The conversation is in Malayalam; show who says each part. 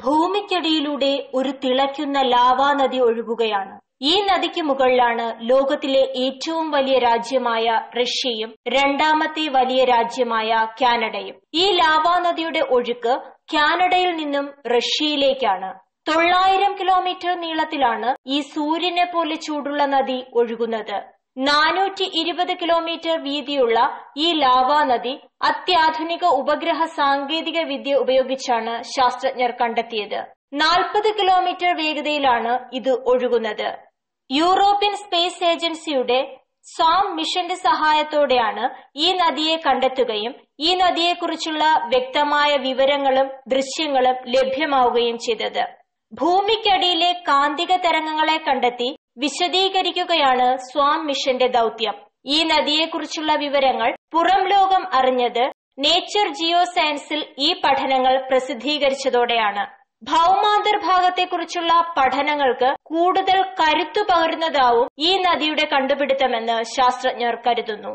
Speaker 1: ഭൂമിക്കടിയിലൂടെ ഒരു തിളയ്ക്കുന്ന ലാവാ നദി ഒഴുകുകയാണ്. ഈ നദിക്ക് മുകളിലാണ് ലോകത്തിലെ ഏറ്റവും വലിയ രാജ്യമായ റഷ്യയും രണ്ടാമത്തെ വലിയ രാജ്യമായ കാനഡയും. ഈ ലാവാ നദിയുടെ ഒഴുക്ക് കാനഡയിൽ നിന്നും റഷ്യയിലേക്കാണ്. തൊള്ളായിരം കിലോമീറ്റർ നീളത്തിലാണ് ഈ സൂര്യനെ പോലെ ചൂടുള്ള നദി ഒഴുകുന്നത്. നാനൂറ്റി ഇരുപത് കിലോമീറ്റർ വീതിയുള്ള ഈ ലാവാ നദി അത്യാധുനിക ഉപഗ്രഹ സാങ്കേതിക വിദ്യ ഉപയോഗിച്ചാണ് ശാസ്ത്രജ്ഞർ കണ്ടെത്തിയത്. നാൽപ്പത് കിലോമീറ്റർ വേഗതയിലാണ് ഇത് ഒഴുകുന്നത്. യൂറോപ്യൻ സ്പേസ് ഏജൻസിയുടെ സോം മിഷന്റെ സഹായത്തോടെയാണ് ഈ നദിയെ കണ്ടെത്തുകയും ഈ നദിയെക്കുറിച്ചുള്ള വ്യക്തമായ വിവരങ്ങളും ദൃശ്യങ്ങളും ലഭ്യമാവുകയും ചെയ്തത്. ഭൂമിക്കടിയിലെ കാന്തിക തരംഗങ്ങളെ കണ്ടെത്തി വിശദീകരിക്കുകയാണ് സ്വാം മിഷന്റെ ദൗത്യം. ഈ നദിയെക്കുറിച്ചുള്ള വിവരങ്ങൾ പുറം ലോകം അറിഞ്ഞത് നേച്ചർ ജിയോ സയൻസിൽ ഈ പഠനങ്ങൾ പ്രസിദ്ധീകരിച്ചതോടെയാണ്. ഭൗമാന്തർഭാഗത്തെക്കുറിച്ചുള്ള പഠനങ്ങൾക്ക് കൂടുതൽ കരുത്തു പകരുന്നതാവും ഈ നദിയുടെ കണ്ടുപിടുത്തമെന്ന് ശാസ്ത്രജ്ഞർ കരുതുന്നു.